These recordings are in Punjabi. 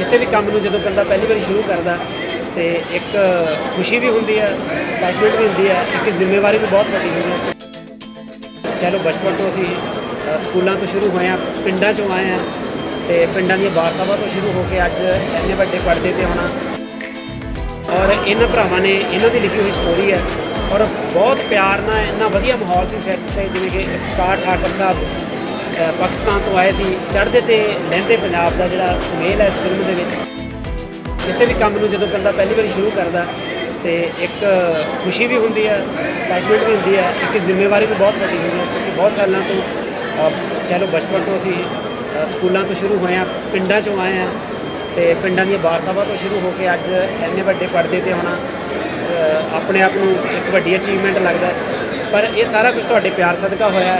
ਕਿਸੇ ਵੀ ਕੰਮ ਨੂੰ ਜਦੋਂ ਬੰਦਾ ਪਹਿਲੀ ਵਾਰੀ ਸ਼ੁਰੂ ਕਰਦਾ ਤੇ ਇੱਕ ਖੁਸ਼ੀ ਵੀ ਹੁੰਦੀ ਹੈ ਐਕਸਾਈਟਮੈਂਟ ਵੀ ਹੁੰਦੀ ਹੈ, ਇੱਕ ਜ਼ਿੰਮੇਵਾਰੀ ਵੀ ਬਹੁਤ ਵੱਡੀ ਹੁੰਦੀ ਹੈ। ਚਲੋ ਬਚਪਨ ਤੋਂ ਅਸੀਂ ਸਕੂਲਾਂ ਤੋਂ ਸ਼ੁਰੂ ਹੋਏ ਹਾਂ, ਪਿੰਡਾਂ ਚੋਂ ਆਏ ਹਾਂ ਤੇ ਪਿੰਡਾਂ ਦੀਆਂ ਬਾਰ ਸਭਾ ਤੋਂ ਸ਼ੁਰੂ ਹੋ ਕੇ ਅੱਜ ਇੰਨੇ ਵੱਡੇ ਪਰਦੇ ਤੇ ਆਉਣਾ ਔਰ ਇਹਨਾਂ ਭਰਾਵਾਂ ਨੇ ਇਹਨਾਂ ਦੀ ਲਿਖੀ ਹੋਈ ਸਟੋਰੀ ਹੈ ਔਰ ਬਹੁਤ ਪਿਆਰ ਨਾਲ ਇੰਨਾ ਵਧੀਆ ਮਾਹੌਲ ਸੀ ਸੈੱਟ ਤੇ, ਜਿਵੇਂ ਕਿ ਇਫਤਾਰ ਠਾਕਰ ਸਾਹਿਬ ਪਾਕਿਸਤਾਨ ਤੋਂ ਆਏ ਸੀ ਚੜ੍ਹਦੇ ਤੇ ਲਹਿੰਦੇ ਪੰਜਾਬ ਦਾ ਜਿਹੜਾ ਸੁਮੇਲ ਹੈ ਇਸ ਫਿਲਮ ਦੇ ਵਿੱਚ ਕਿਸੇ ਵੀ ਕੰਮ ਨੂੰ ਜਦੋਂ ਬੰਦਾ ਪਹਿਲੀ ਵਾਰੀ ਸ਼ੁਰੂ ਕਰਦਾ ਤੇ ਇੱਕ ਖੁਸ਼ੀ ਵੀ ਹੁੰਦੀ ਹੈ ਐਕਸਾਈਟਮੈਂਟ ਵੀ ਹੁੰਦੀ ਹੈ ਇੱਕ ਜ਼ਿੰਮੇਵਾਰੀ ਵੀ ਬਹੁਤ ਵੱਡੀ ਹੁੰਦੀ ਹੈ ਕਿਉਂਕਿ ਬਹੁਤ ਸਾਲਾਂ ਤੋਂ ਅ, ਚਲੋ ਬਚਪਨ ਤੋਂ ਅਸੀਂ ਸਕੂਲਾਂ ਤੋਂ ਸ਼ੁਰੂ ਹੋਏ ਹਾਂ ਪਿੰਡਾਂ ਚੋਂ ਆਏ ਹਾਂ ਤੇ ਪਿੰਡਾਂ ਦੀਆਂ ਬਾਰ ਸਭਾ ਤੋਂ ਸ਼ੁਰੂ ਹੋ ਕੇ ਅੱਜ ਇੰਨੇ ਵੱਡੇ ਪਰਦੇ ਤੇ ਆਉਣਾ ਆਪਣੇ ਆਪ ਨੂੰ ਇੱਕ ਵੱਡੀ ਅਚੀਵਮੈਂਟ ਲੱਗਦਾ ਪਰ ਇਹ ਸਾਰਾ ਕੁਝ ਤੁਹਾਡੇ ਪਿਆਰ ਸਦਕਾ ਹੋਇਆ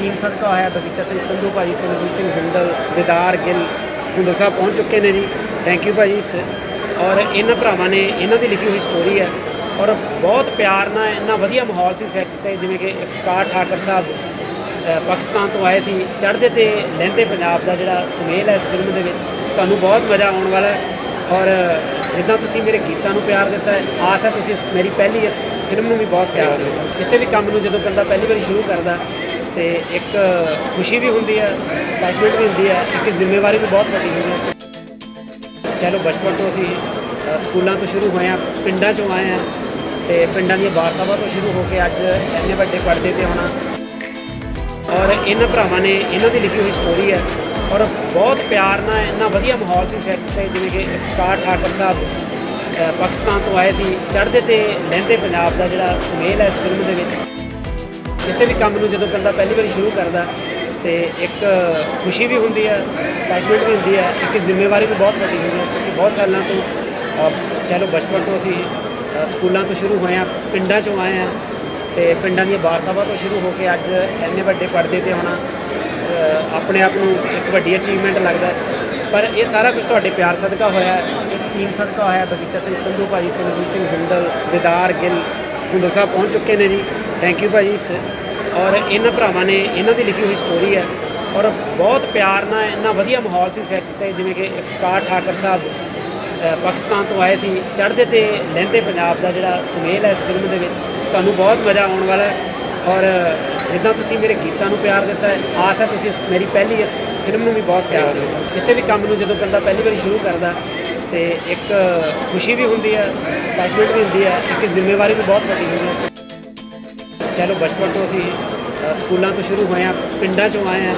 ਹੈ। ਸਦਕਾ ਹੋਇਆ ਬਗੀਚਾ ਸਿੰਘ ਸੰਧੂ ਭਾਜੀ ਸਿਮਰਜੀਤ ਸਿੰਘ ਹਿੰਦਲ, ਦਿਦਾਰ ਗਿੱਲ ਹੁੰਦਲ ਸਾਹਿਬ ਪਹੁੰਚ ਚੁੱਕੇ ਨੇ ਜੀ। ਥੈਂਕ ਯੂ ਭਾਜੀ। ਤੇ ਔਰ ਇਹਨਾਂ ਭਰਾਵਾਂ ਨੇ ਇਹਨਾਂ ਦੀ ਲਿਖੀ ਹੋਈ ਸਟੋਰੀ ਹੈ। ਔਰ ਬਹੁਤ ਪਿਆਰ ਨਾਲ ਇੰਨਾ ਵਧੀਆ ਮਾਹੌਲ ਸੀ ਸੈੱਟ ਤੇ, ਜਿਵੇਂ ਕਿ ਇਫਤਾਰ ਠਾਕਰ ਸਾਹਿਬ ਪਾਕਿਸਤਾਨ ਤੋਂ ਆਏ ਸੀ। ਚੜ੍ਹਦੇ ਤੇ ਲਹਿੰਦੇ ਪੰਜਾਬ ਦਾ ਜਿਹੜਾ ਸੁਮੇਲ ਹੈ ਇਸ ਫਿਲਮ ਦੇ ਵਿੱਚ, ਤੁਹਾਨੂੰ ਬਹੁਤ ਮਜ਼ਾ ਆਉਣ ਵਾਲਾ ਹੈ। ਔਰ ਜਿੱਦਾਂ ਤੁਸੀਂ ਮੇਰੇ ਗੀਤਾਂ ਨੂੰ ਪਿਆਰ ਦਿੱਤਾ ਹੈ, ਆਸ ਹੈ ਤੁਸੀਂ ਇਸ- ਮੇਰੀ ਪਹਿਲੀ ਇਸ ਫਿਲਮ ਨੂੰ ਵੀ ਬਹੁਤ ਪਿਆਰ ਦਿਓ ਕਿਸੇ ਵੀ ਕੰਮ ਨੂੰ ਜਦੋਂ ਬੰਦਾ ਪਹਿਲੀ ਵਾਰੀ ਸ਼ੁਰੂ ਕਰਦਾ ਤੇ ਇੱਕ ਖੁਸ਼ੀ ਵੀ ਹੁੰਦੀ ਹੈ ਐਕਸਾਈਟਮੈਂਟ ਵੀ ਹੁੰਦੀ ਹੈ ਇੱਕ ਜ਼ਿੰਮੇਵਾਰੀ ਵੀ ਬਹੁਤ ਵੱਡੀ ਹੁੰਦੀ ਹੈ ਚਲੋ ਬਚਪਨ ਤੋਂ ਅਸੀਂ ਸਕੂਲਾਂ ਤੋਂ ਸ਼ੁਰੂ ਹੋਏ ਹਾਂ ਪਿੰਡਾਂ ਚੋਂ ਆਏ ਹਾਂ ਤੇ ਪਿੰਡਾਂ ਦੀਆਂ ਬਾਰ ਸਭਾ ਤੋਂ ਸ਼ੁਰੂ ਹੋ ਕੇ ਅੱਜ ਇੰਨੇ ਵੱਡੇ ਪਰਦੇ ਤੇ ਆਉਣਾ। ਔਰ ਇਹਨਾਂ ਭਰਾਵਾਂ ਨੇ ਇਹਨਾਂ ਦੀ ਲਿਖੀ ਹੋਈ ਸਟੋਰੀ ਹੈ ਔਰ ਬਹੁਤ ਪਿਆਰ ਨਾਲ ਇੰਨਾ ਵਧੀਆ ਮਾਹੌਲ ਸੀ ਸੈੱਟ ਤੇ, ਜਿਵੇਂ ਕਿ ਇਫਤਾਰ ਠਾਕਰ ਸਾਹਿਬ ਪਾਕਿਸਤਾਨ ਤੋਂ ਆਏ ਸੀ, ਚੜ੍ਹਦੇ ਤੇ, ਲਹਿੰਦੇ ਪੰਜਾਬ ਦਾ ਜਿਹੜਾ ਸੁਮੇਲ ਹੈ ਇਸ ਫਿਲਮ ਦੇ ਵਿੱਚ। ਕਿਸੇ ਵੀ ਕੰਮ ਨੂੰ ਜਦੋਂ ਬੰਦਾ ਪਹਿਲੀ ਵਾਰੀ ਸ਼ੁਰੂ ਕਰਦਾ ਤੇ ਇੱਕ ਖੁਸ਼ੀ ਵੀ ਹੁੰਦੀ ਹੈ ਐਕਸਾਈਟਮੈਂਟ ਵੀ ਹੁੰਦੀ ਹੈ ਇੱਕ ਜ਼ਿੰਮੇਵਾਰੀ ਵੀ ਬਹੁਤ ਵੱਡੀ ਹੁੰਦੀ ਹੈ ਕਿਉਂਕਿ ਬਹੁਤ ਸਾਲਾਂ ਤੋਂ ਅ, ਚਲੋ ਬਚਪਨ ਤੋਂ ਅਸੀਂ ਸਕੂਲਾਂ ਤੋਂ ਸ਼ੁਰੂ ਹੋਏ ਹਾਂ ਪਿੰਡਾਂ ਚੋਂ ਆਏ ਹਾਂ ਤੇ ਪਿੰਡਾਂ ਦੀਆਂ ਬਾਰ ਸਭਾ ਤੋਂ ਸ਼ੁਰੂ ਹੋ ਕੇ ਅੱਜ ਇੰਨੇ ਵੱਡੇ ਪਰਦੇ ਤੇ ਹੋਣਾ ਆਪਣੇ ਆਪ ਨੂੰ ਇੱਕ ਵੱਡੀ ਅਚੀਵਮੈਂਟ ਲੱਗਦਾ ਪਰ ਇਹ ਸਾਰਾ ਕੁਝ ਤੁਹਾਡੇ ਪਿਆਰ ਸਦਕਾ ਹੋਇਆ ਹੈ। ਇਸ ਟੀਮ ਸਦਕਾ ਹੋਇਆ ਬਗੀਚਾ ਸਿੰਘ ਸੰਧੂ ਭਾਜੀ ਸਿਮਰਜੀਤ ਸਿੰਘ ਹਿੰਦਲ ਦਿਦਾਰ ਗਿੱਲ ਹੁੰਦਲ ਸਾਹਿਬ ਪਹੁੰਚ ਚੁੱਕੇ ਨੇ ਜੀ ਥੈਂਕ ਯੂ ਭਾਜੀ। ਤੇ ਔਰ ਇਹਨਾਂ ਭਰਾਵਾਂ ਨੇ ਇਹਨਾਂ ਦੀ ਲਿਖੀ ਹੋਈ ਸਟੋਰੀ ਹੈ। ਔਰ ਬਹੁਤ ਪਿਆਰ ਨਾਲ ਇੰਨਾ ਵਧੀਆ ਮਾਹੌਲ ਸੀ ਸੈੱਟ ਤੇ, ਜਿਵੇਂ ਕਿ ਇਫਤਾਰ ਠਾਕਰ ਸਾਹਿਬ ਪਾਕਿਸਤਾਨ ਤੋਂ ਆਏ ਸੀ। ਚੜ੍ਹਦੇ ਤੇ ਲਹਿੰਦੇ ਪੰਜਾਬ ਦਾ ਜਿਹੜਾ ਸੁਮੇਲ ਹੈ ਇਸ ਫਿਲਮ ਦੇ ਵਿੱਚ, ਤੁਹਾਨੂੰ ਬਹੁਤ ਮਜ਼ਾ ਆਉਣ ਵਾਲਾ ਹੈ। ਔਰ ਜਿੱਦਾਂ ਤੁਸੀਂ ਮੇਰੇ ਗੀਤਾਂ ਨੂੰ ਪਿਆਰ ਦਿੱਤਾ ਹੈ, ਆਸ ਹੈ ਤੁਸੀਂ ਇਸ- ਮੇਰੀ ਪਹਿਲੀ ਇਸ ਫਿਲਮ ਨੂੰ ਵੀ ਬਹੁਤ ਪਿਆਰ ਦਿਓ। ਕਿਸੇ ਵੀ ਕੰਮ ਨੂੰ ਜਦੋਂ ਬੰਦਾ ਪਹਿਲੀ ਵਾਰੀ ਸ਼ੁਰੂ ਕਰਦਾ, ਤੇ ਇੱਕ ਖੁਸ਼ੀ ਵੀ ਹੁੰਦੀ ਹੈ ਐਕਸਾਈਟਮੈਂਟ ਵੀ ਹੁੰਦੀ ਹੈ, ਇੱਕ ਜ਼ਿੰਮੇਵਾਰੀ ਵੀ ਬਹੁਤ ਵੱਡੀ ਹੁੰਦੀ ਹੈ। ਚਲੋ ਬਚਪਨ ਤੋਂ ਅਸੀਂ ਅ, ਸਕੂਲਾਂ ਤੋਂ ਸ਼ੁਰੂ ਹੋਏ ਹਾਂ ਪਿੰਡਾਂ ਚੋਂ ਆਏ ਹਾਂ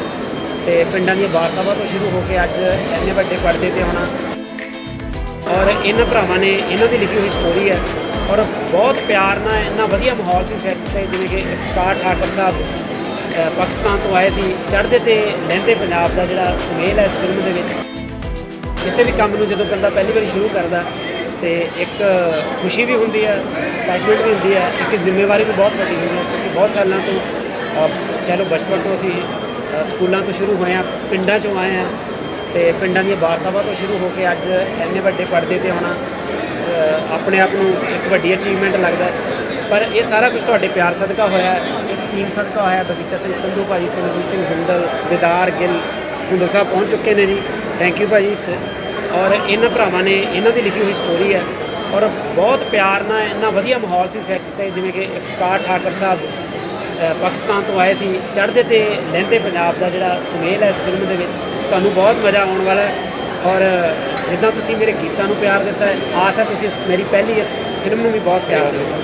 ਤੇ ਪਿੰਡਾਂ ਦੀਆਂ ਵਾਰਤਾਵਾਂ ਤੋਂ ਸ਼ੁਰੂ ਹੋ ਕੇ ਅੱਜ ਇੰਨੇ ਵੱਡੇ ਪਰਦੇ ਤੇ ਆਉਣਾ ਔਰ ਇਹਨਾਂ ਭਰਾਵਾਂ ਨੇ ਇਹਨਾਂ ਦੀ ਲਿਖੀ ਹੋਈ ਸਟੋਰੀ ਹੈ ਔਰ ਬਹੁਤ ਪਿਆਰ ਨਾਲ ਇੰਨਾ ਵਧੀਆ ਮਾਹੌਲ ਸੀ ਸੈੱਟ ਤੇ ਜਿਵੇਂ ਕਿ ਇਫਤਾਰ ਠਾਕਰ ਸਾਹਿਬ ਅ, ਪਾਕਿਸਤਾਨ ਤੋਂ ਆਏ ਸੀ ਚੜ੍ਹਦੇ ਤੇ ਲਹਿੰਦੇ ਪੰਜਾਬ ਦਾ ਜਿਹੜਾ ਸੁਮੇਲ ਹੈ ਇਸ ਫਿਲਮ ਦੇ ਵਿੱਚ। ਕਿਸੇ ਵੀ ਕੰਮ ਨੂੰ ਜਦੋਂ ਬੰਦਾ ਪਹਿਲੀ ਵਾਰੀ ਸ਼ੁਰੂ ਕਰਦਾ ਤੇ ਇੱਕ ਖੁਸ਼ੀ ਵੀ ਹੁੰਦੀ ਹੈ ਐਕਸਾਈਟਮੈਂਟ ਵੀ ਹੁੰਦੀ ਹੈ ਇੱਕ ਜ਼ਿੰਮੇਵਾਰੀ ਵੀ ਬਹੁਤ ਵੱਡੀ ਹੁੰਦੀ ਹੈ ਕਿਉਂਕਿ ਬਹੁਤ ਸਾਲਾਂ ਤੋਂ ਅ, ਚਲੋ ਬਚਪਨ ਤੋਂ ਅਸੀਂ ਸਕੂਲਾਂ ਤੋਂ ਸ਼ੁਰੂ ਹੋਏ ਹਾਂ ਪਿੰਡਾਂ ਚੋਂ ਆਏ ਹਾਂ ਤੇ ਪਿੰਡਾਂ ਦੀਆਂ ਬਾਰ ਸਭਾ ਤੋਂ ਸ਼ੁਰੂ ਹੋ ਕੇ ਅੱਜ ਇੰਨੇ ਵੱਡੇ ਪਰਦੇ ਤੇ ਆਉਣਾ ਆਪਣੇ ਆਪ ਨੂੰ ਇੱਕ ਵੱਡੀ ਅਚੀਵਮੈਂਟ ਲੱਗਦਾ ਪਰ ਇਹ ਸਾਰਾ ਕੁਝ ਤੁਹਾਡੇ ਪਿਆਰ ਸਦਕਾ ਹੋਇਆ ਹੈ। ਇਸ ਟੀਮ ਸਦਕਾ ਹੋਇਆ ਬਗੀਚਾ ਸਿੰਘ ਸੰਧੂ ਭਾਜੀ ਸਿਮਰਜੀਤ ਸਿੰਘ ਹਿੰਦਲ ਦਿਦਾਰ ਗਿੱਲ ਹੁੰਦਲ ਸਾਹਿਬ ਪਹੁੰਚ ਚੁੱਕੇ ਨੇ ਜੀ ਥੈਂਕ ਯੂ ਭਾਜੀ ਤੇ ਔਰ ਇਹਨਾਂ ਭਰਾਵਾਂ ਨੇ ਇਹਨਾਂ ਦੀ ਲਿਖੀ ਹੋਈ ਸਟੋਰੀ ਹੈ ਔਰ ਬਹੁਤ ਪਿਆਰ ਨਾਲ ਇੰਨਾ ਵਧੀਆ ਮਾਹੌਲ ਸੀ ਸੈੱਟ ਤੇ, ਜਿਵੇਂ ਕਿ ਇਫਤਾਰ ਠਾਕਰ ਸਾਹਿਬ ਪਾਕਿਸਤਾਨ ਤੋਂ ਆਏ ਸੀ, ਚੜ੍ਹਦੇ ਤੇ ਲਹਿੰਦੇ ਪੰਜਾਬ ਦਾ ਜਿਹੜਾ ਸੁਮੇਲ ਹੈ ਇਸ ਫਿਲਮ ਦੇ ਵਿੱਚ, ਤੁਹਾਨੂੰ ਬਹੁਤ ਮਜ਼ਾ ਆਉਣ ਵਾਲਾ ਹੈ ਔਰ ਜਿੱਦਾਂ ਤੁਸੀਂ ਮੇਰੇ ਗੀਤਾਂ ਨੂੰ ਪਿਆਰ ਦਿੱਤਾ ਹੈ, ਆਸ ਹੈ ਤੁਸੀਂ ਇਸ- ਮੇਰੀ ਪਹਿਲੀ ਇਸ ਫਿਲਮ ਨੂੰ ਵੀ ਬਹੁਤ ਪਿਆਰ ਦਿਓ